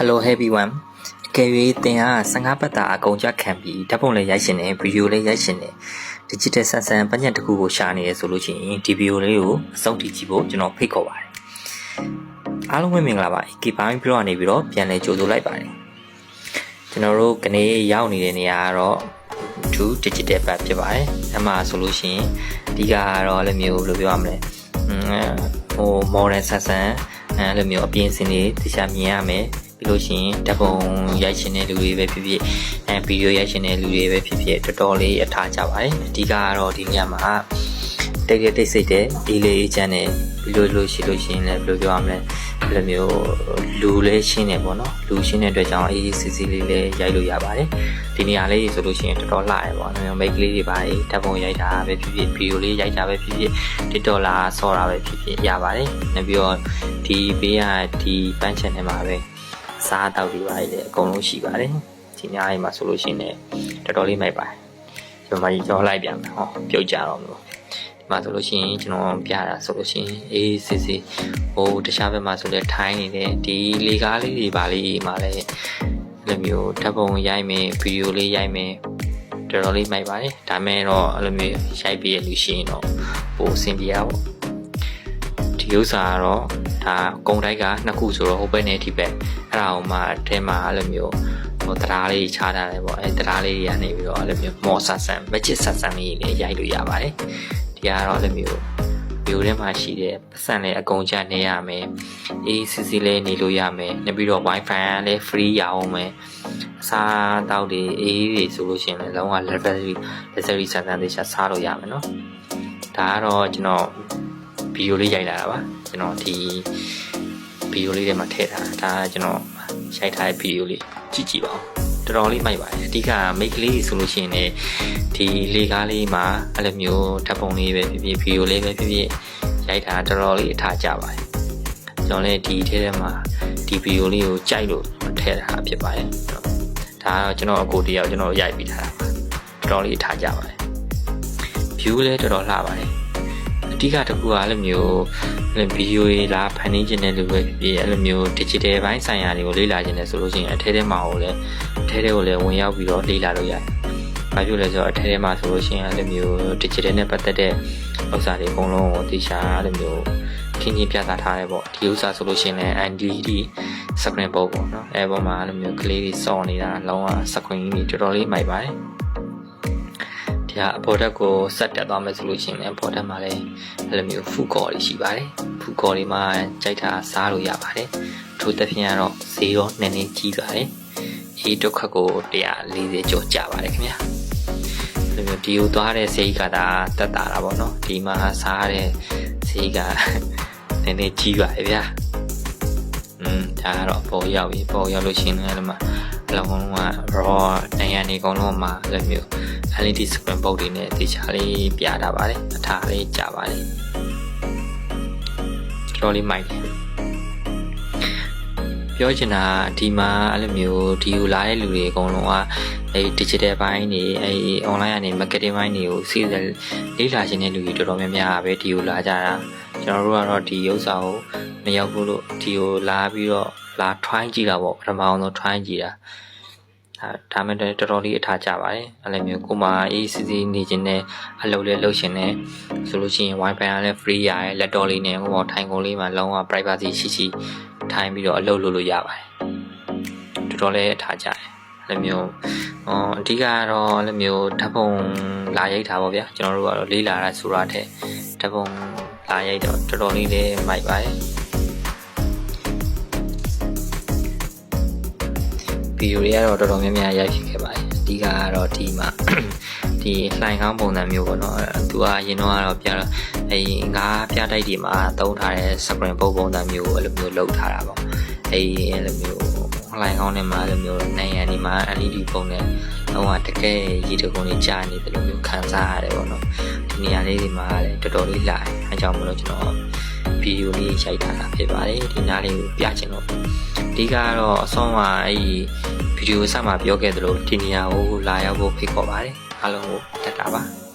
Hello everyone တကယ်၍သင်က15ပတ်တာအကုန်ကြခံပြီးဓာတ်ပုံလေးရိုက်ရှင်တယ်ဗီဒီယိုလေးရိုက်ရှင်တယ် digital ဆန်ဆန်ပညတ်တစ်ခုကိုရှာနေရဆိုလို့ရှိရင်ဒီဗီဒီယိုလေးကိုအဆုံးထိကြည့်ဖို့ကျွန်တော်ဖိတ်ခေါ်ပါတယ်အားလုံးပဲမင်္ဂလာပါ AK ပိုင်းပြောရနေပြီးတော့ပြန်လည်ကြိုဆိုလိုက်ပါတယ်ကျွန်တော်တို့ကနေရောက်နေတဲ့နေရာကတော့ to digital path ဖြစ်ပါတယ်အမှဆိုလို့ရှိရင်အဓိကကတော့လည်းမျိုးဘယ်လိုပြောရမလဲอืมဟို modern ဆန်ဆန်အဲလိုမျိုးအပြင်စင်တွေတခြားမြင်ရမယ်ပြီး လို့ရှိရင်ဓာတ်ပုံရိုက်ရှင်တဲ့လူတွေပဲဖြစ်ဖြစ်အဲဗီဒီယိုရိုက်ရှင်တဲ့လူတွေပဲဖြစ်ဖြစ်တော်တော်လေးအထားကြပါတယ်အဓိကကတော့ဒီညမှာတကယ်တိတ်ဆိတ်တဲ့အေးလေးအေးချမ်းတဲ့ပြီးလို့လို့ရှိလို့ရှိရင်လည်းဘယ်လိုပြောရမလဲဘယ်လိုမျိုးလူလေးရှင်းနေပေါ့နော်လူရှင်းတဲ့အတွက်ကြောင့်အေးအေးစစ်စစ်လေးလေးရိုက်လို့ရပါတယ်ဒီနေရာလေးဆိုလို့ရှိရင်တော်တော်လှရပေါ့နော်မိတ်ကလေးတွေပါဓာတ်ပုံရိုက်တာပဲဖြစ်ဖြစ်ဗီဒီယိုလေးရိုက်တာပဲဖြစ်ဖြစ် TikTok လာဆော့တာပဲဖြစ်ဖြစ်ရပါတယ်နောက်ပြီးတော့ဒီဘေးကဒီပန်းချန်ထဲမှာပဲ စားတောက်တွေပါလေအကုန်လုံးရှိပါတယ်ဒီညအိမ်မှာဆိုလို့ရှိရင်လည်းတော်တော်လေးမိုက်ပါတယ်ကျွန်တော်မကြီးကြောလိုက်ပြန်မယ်ဟောပြုတ်ကြတော့မလို့ဒီမှာဆိုလို့ရှိရင်ကျွန်တော်ပြတာဆိုလို့ရှိရင်အေးစစ်စစ်ဟိုတခြားဘက်မှာဆိုလည်းထိုင်းနေတဲ့ဒီလေကားလေးတွေပါလေးမှာလည်းအဲ့လိုမျိုးဓာတ်ပုံရိုက်မယ်ဗီဒီယိုလေးရိုက်မယ်တော်တော်လေးမိုက်ပါတယ်ဒါမဲ့တော့အဲ့လိုမျိုးရိုက်ပြီးရလို့ရှိရင်တော့ပိုအဆင်ပြေရပါဘူး ဒီဥစ္စာကတော့ဒါကုံတိုက်ကနှစ်ခုဆိုတော့ဟိုဘက်နဲ့ဒီဘက်အဲ့ဒါဟိုမှာအထဲမှာအဲ့လိုမျိုးဟိုတရားလေးချားထားတယ်ပေါ့အဲတရားလေးတွေကနေပြီးတော့အဲ့လိုမျိုးမော်ဆတ်ဆန်မချစ်ဆတ်ဆန်လေးတွေရိုက်လို့ရပါတယ်ဒီကတော့အဲ့လိုမျိုးဗီဒီယိုထဲမှာရှိတဲ့ပတ်စံလေးအကုန်ကျနေရမယ်အေးစစ်စစ်လေးနေလို့ရမယ်နောက်ပြီးတော့ wifi လည်း free ရအောင်မယ်အစားတောက်တွေအေးတွေဆိုလို့ရှိရင်လည်းလုံးဝ luxury luxury ဆန်ဆန်လေးချက်စားလို့ရမယ်နော်ဒါကတော့ကျွန်တော် ဗီဒီယိုလေးရိုက်လာတာပါကျွန်တော်ဒီဗီဒီယိုလေးထဲမှာထည့်ထားတာဒါကကျွန်တော်ရိုက်ထားတဲ့ဗီဒီယိုလေးကြည့်ကြည့်ပါဦးတော်တော်လေးမိုက်ပါတယ်အဓိကမိတ်ကလေးဆိုလို့ရှိရင်လည်းဒီလေကားလေးမှာအဲ့လိုမျိုးဓာတ်ပုံလေးပဲဖြစ်ဖြစ်ဗီဒီယိုလေးပဲဖြစ်ဖြစ်ရိုက်တာတော်တော်လေးအထားကြပါတယ်ကျွန်တော်လည်းဒီထဲထဲမှာဒီဗီဒီယိုလေးကိုကြိုက်လို့ထည့်ထားဖြစ်ပါတယ်ဒါကတော့ကျွန်တော်အကိုတယောက်ကျွန်တော်ရိုက်ပြီးထားတာပါတော်တော်လေးအထားကြပါတယ် view လည်းတော်တော်လှပါတယ် အဓိကတစ်ခုကအဲ့လိုမျိုးအဲ့လိုဗီဒီယိုတွေလာဖန်တီးခြင်းတဲ့လူပဲဖြစ်ဖြစ်အဲ့လိုမျိုး digital ဘိုင်းဆိုင်ရာတွေကိုလေ့လာခြင်းနဲ့ဆိုလို့ရှိရင်အထဲထဲမှာကိုလည်းအထဲထဲကိုလည်းဝင်ရောက်ပြီးတော့လေ့လာလို့ရတယ်။ဘာဖြစ်လဲဆိုတော့အထဲထဲမှာဆိုလို့ရှိရင်အဲ့လိုမျိုး digital နဲ့ပတ်သက်တဲ့ဥစ္စာတွေအကုန်လုံးကိုသိချာအဲ့လိုမျိုးခင်းချင်းပြသထားတယ်ပေါ့ဒီဥစ္စာဆိုလို့ရှိရင်လည်း NDD screen ပေါ့ပေါ့နော်အဲပေါ်မှာအဲ့လိုမျိုးကလေးတွေစော့နေတာလုံးဝ screen ကြီးတော်တော်လေးမိုက်ပါတယ် ဒီကအပေါ်တက်ကိုဆက်တက်သွားမယ်ဆိုလို့ရှိရင်လည်းအပေါ်တက်မှာလည်းအဲ့လိုမျိုးဖူကော်တွေရှိပါတယ်ဖူကော်တွေမှာကြိုက်တာစားလို့ရပါတယ်ထို့သဖြင့်ကတော့ဈေးတော့နည်းနည်းကြီးပါတယ်အေးတစ်ခါကို140ကျော်ကျပါတယ်ခင်ဗျာဒီမျိုးဒီကိုသွားတဲ့ဈေးကသာတက်တာတာပေါ့နော်ဒီမှာစားတဲ့ဈေးကနည်းနည်းကြီးပါရဲ့ဗျာอืมဒါကတော့ပေါ်ရောက်ပြီပေါ်ရောက်လို့ရှိရင်လည်းဒီမှာ အလုံးလုံးက raw နိုင်ရနေအကုန်လုံးမှာအဲ့လိုမျိုး LED screen board တွေနဲ့တေချာလေးပြတာပါတယ်အထားလေးကြာပါတယ်တော်တော်လေးမိုက်တယ်ပြောချင်တာဒီမှာအဲ့လိုမျိုးဒီကိုလာတဲ့လူတွေအကုန်လုံးကအဲ digital ဘိုင်းတွေအဲ online ကနေ marketing ဘိုင်းတွေကိုစီးစလေ့လာခြင်းတဲ့လူတွေတော်တော်များများပဲဒီကိုလာကြတာ ကျွန်တော်တို့ကတော့ဒီဥစ္စာကိုမရောက်ဘူးလို့ဒီကိုလာပြီးတော့လာ try ကြည့်တာပေါ့ပထမအောင်ဆုံး try ကြည့်တာဒါဒါမှလည်းတော်တော်လေးအထားကြပါတယ်အဲ့လိုမျိုးကိုမအေးစီစီနေခြင်းနဲ့အလုပ်လေးလုပ်ရှင်နဲ့ဆိုလို့ရှိရင် wifi ကလည်း free ရရဲ့ laptop လေးနဲ့ဟိုထိုင်ကုန်လေးမှာလုံးဝ privacy ရှိရှိထိုင်ပြီးတော့အလုပ်လုပ်လို့ရပါတယ်တော်တော်လေးအထားကြတယ်အဲ့လိုမျိုးဟောအဓိကကတော့အဲ့လိုမျိုးဓာတ်ပုံလာရိုက်တာပေါ့ဗျာကျွန်တော်တို့ကတော့လေးလာတာဆိုတာတဲ့ဓာတ်ပုံ လာရိုက်တော့တော်တော်လေးလေးမိုက်ပါတယ်ဗီဒီယိုတွေကတော့တော်တော်များများရိုက်ဖြစ်ခဲ့ပါတယ်အဓိကကတော့ဒီမှာဒီလှိုင်ကောင်းပုံစံမျိုးပေါ့နော်သူကရင်တော့ကတော့ပြတော့အဲငါးပြတိုက်တွေမှာတုံးထားတဲ့ screen ပုံပုံစံမျိုးအဲ့လိုမျိုးလုပ်ထားတာပေါ့အဲအဲ့လိုမျိုးလှိုင်ကောင်းတွေမှာအဲ့လိုမျိုးနိုင်ရန်ဒီမှာ LED ပုံနဲ့တော့တကယ်ရေတကုံတွေကြာနေတယ်လို့မျိုးခံစားရတယ်ပေါ့နော်ဒီ နေရာလေးဒီမှာလည်းတော်တော်လေးလာတယ်အဲကြောင့်မလို့ကျွန်တော်ဗီဒီယိုလေးရိုက်ထားတာဖြစ်ပါတယ်ဒီနားလေးကိုပြချင်လို့အဓိကကတော့အဆုံးမှာအဲ့ဒီဗီဒီယိုဆက်မှာပြောခဲ့သလိုဒီနေရာကိုလာရောက်ဖို့ဖိတ်ခေါ်ပါတယ်အားလုံးကိုတက်တာပါ